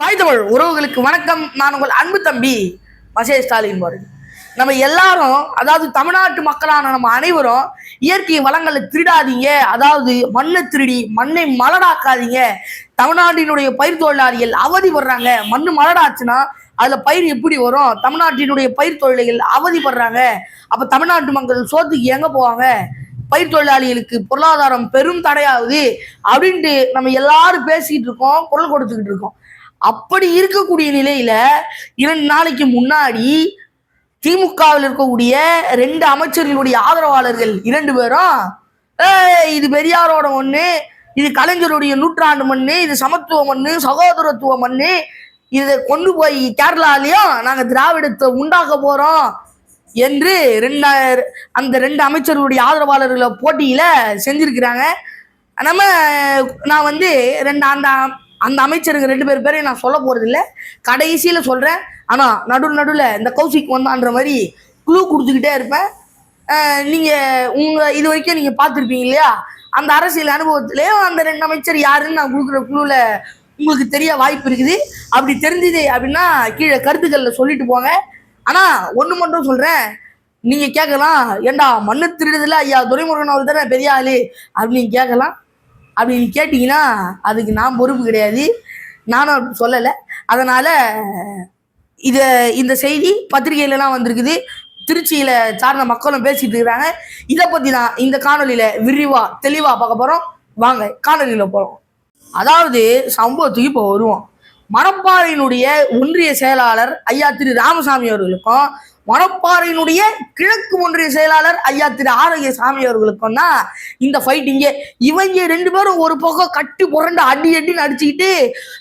தாய் தமிழ் உறவுகளுக்கு வணக்கம். நான் உங்கள் அன்பு தம்பி மசே ஸ்டாலின் பாருங்க நம்ம எல்லாரும் அதாவது தமிழ்நாட்டு மக்களான நம்ம அனைவரும் இயற்கை வளங்களை திருடாதீங்க. அதாவது மண்ணை திருடி மண்ணை மலடாக்காதீங்க. தமிழ்நாட்டினுடைய பயிர் தொழிலாளிகள் அவதிப்படுறாங்க மண் மலடாச்சுன்னா அதுல பயிர் எப்படி வரும்? தமிழ்நாட்டினுடைய பயிர் தொழிலாளிகள் அவதிப்படுறாங்க அப்ப தமிழ்நாட்டு மக்கள் சோத்துக்கு எங்க போவாங்க? பயிர் தொழிலாளிகளுக்கு பொருளாதாரம் பெரும் தடையாகுது. அப்படின்ட்டு நம்ம எல்லாரும் பேசிக்கிட்டு இருக்கோம் குரல் கொடுத்துக்கிட்டு இருக்கோம். அப்படி இருக்கக்கூடிய நிலையில இரண்டு நாளைக்கு முன்னாடி திமுகவில் இருக்கக்கூடிய ரெண்டு அமைச்சர்களுடைய ஆதரவாளர்கள் இரண்டு பேரும் இது பெரியாரோட மண்ணு இது கலைஞருடைய நூற்றாண்டு மண்ணு இது சமத்துவ மண்ணு சகோதரத்துவ மண்ணு இதை கொண்டு போய் கேரளாலையும் நாங்கள் திராவிடத்தை உண்டாக்க போறோம் என்று ரெண்டாயிர அந்த ரெண்டு அமைச்சர்களுடைய ஆதரவாளர்களை போட்டியில செஞ்சிருக்கிறாங்க. நம்ம நான் வந்து ரெண்டு அந்த அந்த அமைச்சருங்க ரெண்டு பேர் பேரையும் நான் சொல்ல போறது இல்லை கடைசியில் சொல்றேன். ஆனால் நடு நடுவில் இந்த கௌசிக் வந்தான்ற மாதிரி குழு கொடுத்துக்கிட்டே இருப்பேன். நீங்கள் உங்கள் இது வரைக்கும் நீங்கள் பார்த்துருப்பீங்க இல்லையா? அந்த அரசியல் அனுபவத்திலே அந்த ரெண்டு அமைச்சர் யாருன்னு நான் கொடுக்குற குழுவில் உங்களுக்கு தெரிய வாய்ப்பு இருக்குது. அப்படி தெரிஞ்சுது அப்படின்னா கீழே கருத்துக்களில் சொல்லிட்டு போங்க. ஆனால் ஒன்று மட்டும் சொல்கிறேன் நீங்கள் கேட்கலாம். ஏண்டா மண்ணு திருடுதுல ஐயா துரைமுருகன் அவர் தானே பெரிய ஆளு அப்படின்னு கேட்கலாம். அப்படி நீ அதுக்கு நான் பொறுப்பு கிடையாது. நானும் அப்படி சொல்லலை. அதனால் இதை இந்த செய்தி பத்திரிகையிலலாம் வந்திருக்குது. திருச்சியில் சார்ந்த மக்களும் பேசிகிட்டு இருக்கிறாங்க இதை பற்றி தான் இந்த காணொலியில் விரிவாக தெளிவாக பார்க்க போகிறோம் வாங்க காணொலியில் போகிறோம் அதாவது சம்பவத்துக்கு இப்போ வருவோம். மணப்பாறையினுடைய ஒன்றிய செயலாளர் ஐயா திரு ராமசாமி அவர்களுக்கும் மணப்பாறையினுடைய கிழக்கு ஒன்றிய செயலாளர் ஐயா திரு ஆரோக்கிய சாமி அவர்களுக்கும் தான் இந்த ஃபைட்டிங்கே இவங்க ரெண்டு பேரும் ஒரு பக்கம் கட்டி புரண்டு அடி அடின்னு அடிச்சுக்கிட்டு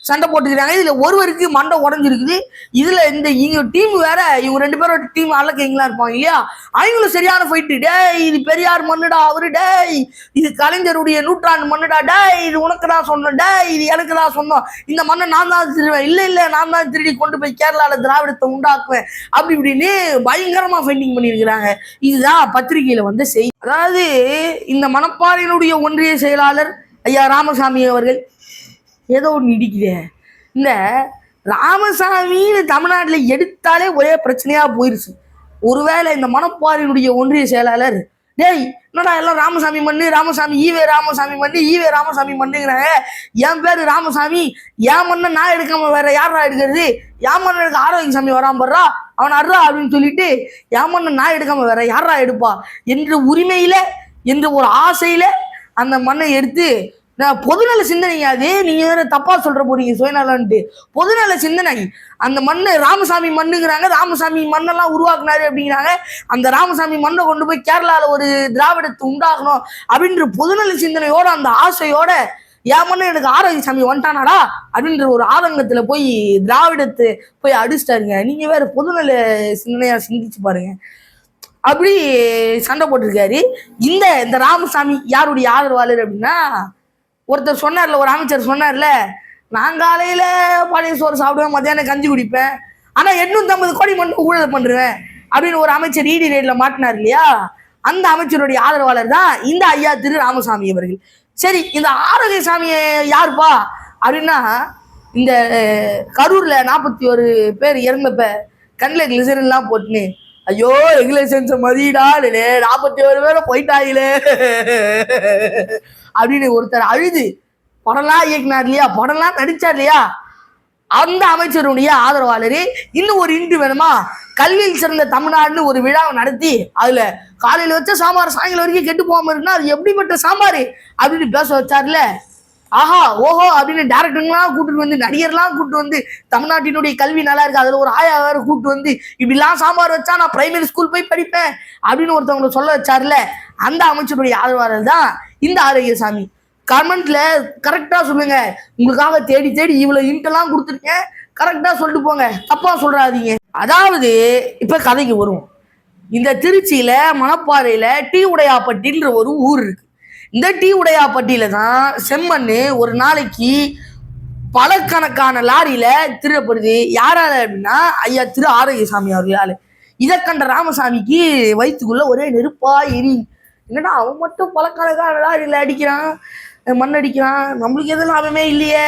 சண்டை போட்டுக்கிறாங்க. இதுல ஒருவருக்கு மண்டை உடஞ்சிருக்குது. இதுல இந்த இவங்க டீம் வேற இவங்க ரெண்டு பேரோட டீம் அல்லக்கைங்களா இருப்பாங்க இல்லையா? அவங்களும் சரியான ஃபைட்டு டேய் இது பெரியார் மண்ணுடா அவரு டேய். இது கலைஞருடைய நூற்றாண்டு மண்ணுடா டேய். இது உனக்கு தான் சொன்னோம் டேய். இது எனக்கு தான் சொன்னோம். இந்த மண்ணை நான் தான் திருவேன் இல்ல இல்ல நான் தான் திருடி கொண்டு போய் கேரளால திராவிடத்தை உண்டாக்குவேன். அப்படி இப்படின்னு பயங்கரமா ஃபைண்டிங் பண்ணியிருக்கிறாங்க. இதுதான் பத்திரிகையில வந்த செய்தி அதாவது இந்த மணப்பாறையினுடைய ஒன்றிய செயலாளர் ஐயா ராமசாமி அவர்கள் ஏதோ ஒன்று இடிக்குதே. இந்த ராமசாமின்னு தமிழ்நாட்டில் எடுத்தாலே ஒரே பிரச்சனையா போயிருச்சு. ஒருவேளை இந்த மணப்பாறையினுடைய ஒன்றிய செயலாளர் டேய் என்னடா எல்லாம் ராமசாமி மண்ணு? ராமசாமி ஈவே ராமசாமி மண்ணு? ஈவே ராமசாமி மண்ணுங்கிறாங்க என் பேரு ராமசாமி. என் மண்ணை நான் எடுக்காம வேற யாரா எடுக்கிறது? என் மண்ணை எடுக்க ஆரோக்கிய சாமி வராம போடுறா அவன் அர்றா அப்படின்னு சொல்லிட்டு என் மண்ணை நான் எடுக்காம வேற யாரா எடுப்பா? என்ற உரிமையில என்ற ஒரு ஆசையில அந்த மண்ணை எடுத்து நான் பொதுநல சிந்தனை அது நீங்க வேறு தப்பா சொல்ற போறீங்க சுயநலன்ட்டு பொதுநல சிந்தனை. அந்த மண்ணு ராமசாமி மண்ணுங்கிறாங்க ராமசாமி மண்ணெல்லாம் உருவாக்குனாரு அப்படிங்கிறாங்க. அந்த ராமசாமி மண்ணை கொண்டு போய் கேரளால ஒரு திராவிடத்தை உண்டாகணும் அப்படின்ற பொதுநல சிந்தனையோட அந்த ஆசையோட என் மண்ணு எனக்கு ஆரோக்கிய சாமி வந்துட்டானாடா அப்படின்ற ஒரு ஆதங்கத்துல போய் திராவிடத்தை போய் அடிச்சிட்டாருங்க. நீங்க வேற பொதுநல சிந்தனையா சிந்திச்சு பாருங்க. அப்படி சண்டை போட்டிருக்காரு. இந்த இந்த ராமசாமி யாருடைய ஆதரவாளர் அப்படின்னா ஒருத்தர் சொன்னார்ல ஒரு அமைச்சர் சொன்னார்ல நான் காலையில பழைய சோறு சாப்பிடுவேன் மத்தியானம் கஞ்சி குடிப்பேன். ஆனா எட்நூத்தி ஐம்பது கோடி மட்டும் ஊழல் பண்ணுறேன் அப்படின்னு ஒரு அமைச்சர் இடி ரேட்ல மாட்டினார் இல்லையா? அந்த அமைச்சருடைய ஆதரவாளர் தான் இந்த ஐயா திரு ராமசாமி அவர்கள். சரி இந்த ஆரோக்கிய சாமியை யாருப்பா? அப்படின்னா இந்த கரூரில் கரூர்ல நாற்பத்தி ஒரு பேர் இறந்தப்ப கண்ணில் கிளிசரின்லாம் போட்டுன்னு ஐயோ ரெகுலேஷன்ஸ் மதியடா நாற்பத்தி ஒரு பேரை போயிட்டாங்களே. அப்படின்னு ஒருத்தர் அழுது படம்லாம் இயக்குனார் இல்லையா? படம்லாம் நடிச்சார் இல்லையா? அந்த அமைச்சருடைய ஆதரவாளர் இன்னும் ஒரு இன்று வேணுமா? கல்வியில் சிறந்த தமிழ்நாடுன்னு ஒரு விழாவை நடத்தி அதுல காலையில வச்ச சாம்பார் சாயங்காலம் வரைக்கும் கெட்டு போகாம இருக்குன்னா அது எப்படிப்பட்ட சாம்பார்? அப்படின்னு பேச வச்சார்ல. ஆஹா ஓஹோ அப்படின்னு டேரக்டர்லாம் கூப்பிட்டு வந்து நடிகர்லாம் கூப்பிட்டு வந்து தமிழ்நாட்டினுடைய கல்வி நல்லா இருக்கு அதுல ஒரு ஆயா வேறு கூப்பிட்டு வந்து இப்படிலாம் சாம்பார் வச்சா நான் பிரைமரி ஸ்கூல் போய் படிப்பேன் அப்படின்னு ஒருத்தவங்களை சொல்ல வச்சார்ல அந்த அமைச்சருடைய ஆதரவாளர் தான் இந்த ஆரோக்கியசாமி. கமெண்ட்ல கரெக்டா சொல்லுங்க உங்களுக்காக தேடி தேடி இவ்வளவு இன்ட்டெல்லாம் கொடுத்துருக்கேன் கரெக்டா சொல்லிட்டு போங்க தப்பா சொல்றாதீங்க அதாவது இப்ப கதைக்கு வருவோம். இந்த திருச்சியில மணப்பாறையில டீ உடையாப்பட்டின்ற ஒரு ஊர் இருக்கு. இந்த டீ உடையாப்பட்டியில தான் செம்மண் ஒரு நாளைக்கு பலக்கணக்கான லாரியில திருடப்படுது. யாரால அப்படின்னா ஐயா திரு ஆரோக்கியசாமி அவர்களால. இதை கண்ட ராமசாமிக்கு வயிற்றுக்குள்ள ஒரே நெருப்பா எரி என்னடா அவன் மட்டும் பலக்கணக்கான லாரியில அடிக்கிறான் மண் அடிக்கிறான் நம்மளுக்கு எதுவும் லாபமே இல்லையே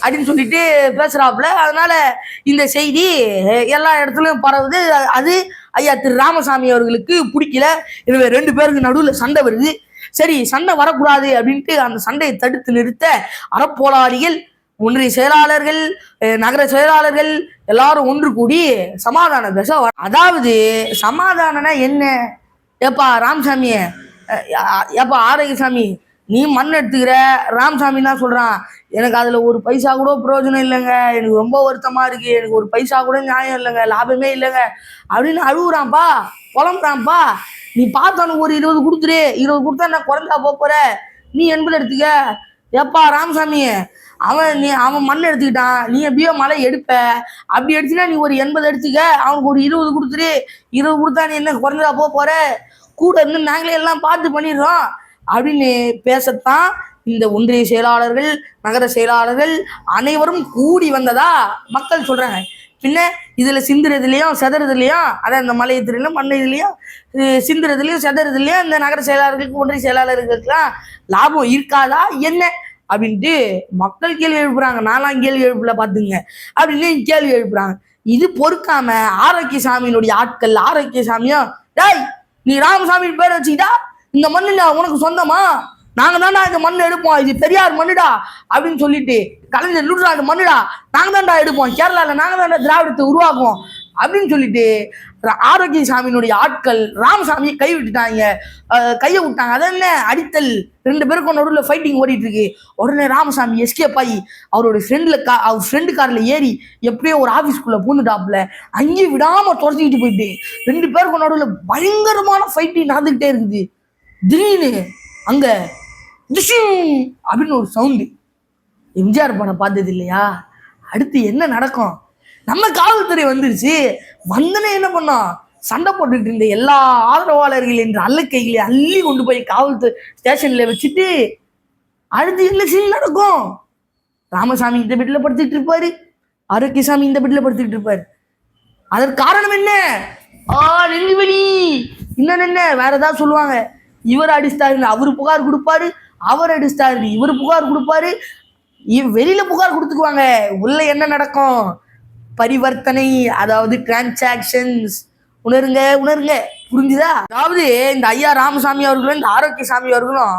அப்படின்னு சொல்லிட்டு பேசுறாப்புல. அதனால இந்த செய்தி எல்லா இடத்துலயும் பரவுது. அது ஐயா திரு ராமசாமி அவர்களுக்கு பிடிக்கல. எனவே ரெண்டு பேருக்கு நடுவில் சண்டை வருது. சரி சண்டை வரக்கூடாது அப்படின்ட்டு அந்த சண்டையை தடுத்து நிறுத்த அறப்போராளிகள் ஒன்றிய செயலாளர்கள் நகர செயலாளர்கள் எல்லாரும் ஒன்று கூடி சமாதான பேச அதாவது சமாதானம்னா என்ன? ஏப்பா ராமசாமி ஏப்பா ஆரோக்கியசாமி நீ மண் எடுத்துக்கிற? ராமசாமி தான் சொல்றான் எனக்கு அதுல ஒரு பைசா கூட பிரயோஜனம் இல்லைங்க எனக்கு ரொம்ப வருத்தமா இருக்கு எனக்கு ஒரு பைசா கூட நியாயம் இல்லைங்க லாபமே இல்லைங்க அப்படின்னு அழுகுறான்ப்பா புலம்புறான்ப்பா. நீ பார்த்தானு ஒரு இருபது கொடுத்துரு இருபது கொடுத்தா நான் குறைஞ்சா போற? நீ எண்பது எடுத்துக்க. ஏப்பா ராமசாமி அவன் நீ அவன் மண் எடுத்துக்கிட்டான். நீ எப்படியோ மலை எடுப்ப. அப்படி எடுத்துனா நீ ஒரு எண்பது எடுத்துக்க. அவனுக்கு ஒரு இருபது கொடுத்துரு. இருபது கொடுத்தா நீ என்ன குறைஞ்சா போக போற? கூட இருந்து நாங்களே எல்லாம் பார்த்து பண்ணிடுறோம். அப்படின்னு பேசத்தான் இந்த ஒன்றிய செயலாளர்கள் நகர செயலாளர்கள் அனைவரும் கூடி வந்ததா மக்கள் சொல்றாங்க. பின்ன இதுல சிந்துறதுலயும் செதறதுலயும் அதான் இந்த மலையத்திலையும் மண்ணை இதுலயும் அஹ் சிந்துறதுலயும் செதறதுலயும் இந்த நகர செயலாளர்களுக்கு ஒன்றிய செயலாளர்களுக்கெல்லாம் லாபம் இருக்காதா? என்ன? அப்படின்ட்டு மக்கள் கேள்வி எழுப்புறாங்க. நாலாம் கேள்வி எழுப்பல பாத்துங்க அப்படின்னு கேள்வி எழுப்புறாங்க. இது பொறுக்காம ஆரோக்கியசாமியினுடைய ஆட்கள் ஆரோக்கிய சாமியும் டேய் நீ ராமசாமி பேர் வச்சுக்கிட்டா இந்த மண்ணு உனக்கு சொந்தமா? நாங்க தான்டா இந்த மண் எடுப்போம். இது பெரியார் மண்ணுடா அப்படின்னு சொல்லிட்டு கலைஞர் நூற்றாண்டு மண்ணுடா நாங்க தான்டா எடுப்போம். கேரளால நாங்க தான்டா திராவிடத்தை உருவாக்குவோம் அப்படின்னு சொல்லிட்டு ஆரோக்கிய சாமியினுடைய ஆட்கள் ராமசாமியை கை விட்டுட்டாங்க. கையை விட்டாங்க. அது என்ன? அடித்தல். ரெண்டு பேருக்கும் நடுவில் ஃபைட்டிங் ஓடிட்டு இருக்கு உடனே ராமசாமி எஸ்கேப் ஆகி அவரோட ஃப்ரெண்டில் கா அவர் ஃப்ரெண்டு காரில் ஏறி எப்படியோ ஒரு ஆஃபீஸ்க்குள்ளே பூந்துட்டாப்புல. அங்கேயும் விடாமல் துரத்திக்கிட்டு போயிட்டு ரெண்டு பேருக்கும் நடுவில் பயங்கரமான ஃபைட்டிங் நடந்துகிட்டே இருக்குது. திடீர்னு அங்கே அப்படின்னு ஒரு சவுண்டு. எம்ஜிஆர் படம் பார்த்தது இல்லையா? அடுத்து என்ன நடக்கும்? நம்ம காவல்துறை வந்துருச்சு. வந்தனே என்ன பண்ணோம்? சண்டை போட்டுட்டு இருந்த எல்லா ஆதரவாளர்கள் என்ற அல்லக்கைகளை அள்ளி கொண்டு போய் காவல்துறை ஸ்டேஷன்ல வச்சுட்டு அடுத்து என்ன சீன் நடக்கும்? ராமசாமி இந்த வீட்டில் படுத்துட்டு இருப்பாரு. ஆரோக்கியசாமி இந்த வீட்டில் படுத்துட்டு இருப்பாரு. அதற்கு காரணம் என்ன? ஆ நெஞ்சு இன்னொன்னு என்ன? வேற ஏதாவது சொல்லுவாங்க. இவர் அடிச்சிட்டாருன்னு அவரு புகார் கொடுப்பாரு. அவர் அடிச்சிட்டாரு. இவர் புகார் கொடுப்பாரு. வெளியில புகார் கொடுத்துக்குவாங்க. உள்ள என்ன நடக்கும்? பரிவர்த்தனை அதாவது டிரான்சாக்ஷன்ஸ் உணருங்க உணருங்க. புரிஞ்சுதா? அதாவது இந்த ஐயா ராமசாமி அவர்களும் இந்த ஆரோக்கிய சாமி அவர்களும்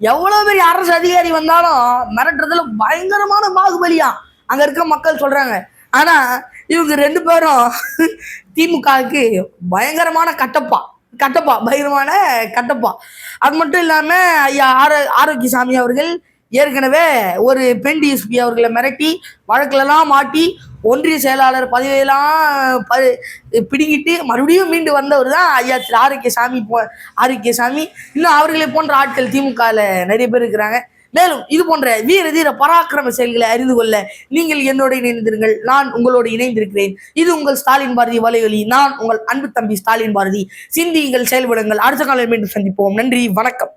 எவ்வளவு பெரிய அரசு அதிகாரி வந்தாலும் மிரட்டுறதுல பயங்கரமான பாகுபலியா அங்க இருக்க மக்கள் சொல்றாங்க. ஆனா இவங்க ரெண்டு பேரும் திமுகவுக்கு பயங்கரமான கட்டப்பா. கட்டப்பா பயிரமான கட்டப்பா. அது மட்டும் இல்லாம ஐயா ஆரோ ஆரோக்கியசாமி அவர்கள் ஏற்கனவே ஒரு பெண் டிஎஸ்பி அவர்களை மிரட்டி வழக்குலலாம் மாட்டி ஒன்றிய செயலாளர் பதவியெல்லாம் ப பிடிங்கிட்டு மறுபடியும் மீண்டு வந்தவர் தான் ஐயா திரு ஆரோக்கியசாமி போ ஆரோக்கியசாமி. இன்னும் அவர்களை போன்ற ஆட்கள் திமுகவில் நிறைய பேர் இருக்கிறாங்க. மேலும் இது போன்ற வீர தீர பராக்கிரம செயல்களை அறிந்து கொள்ள நீங்கள் என்னோட இணைந்திருங்கள். நான் உங்களோடு இணைந்திருக்கிறேன். இது உங்கள் ஸ்டாலின் பாரதி வலையொலி. நான் உங்கள் அன்பு தம்பி ஸ்டாலின் பாரதி. சிந்தியுங்கள் செயல்படுங்கள். அடுத்த காலம் மீண்டும் சந்திப்போம். நன்றி வணக்கம்.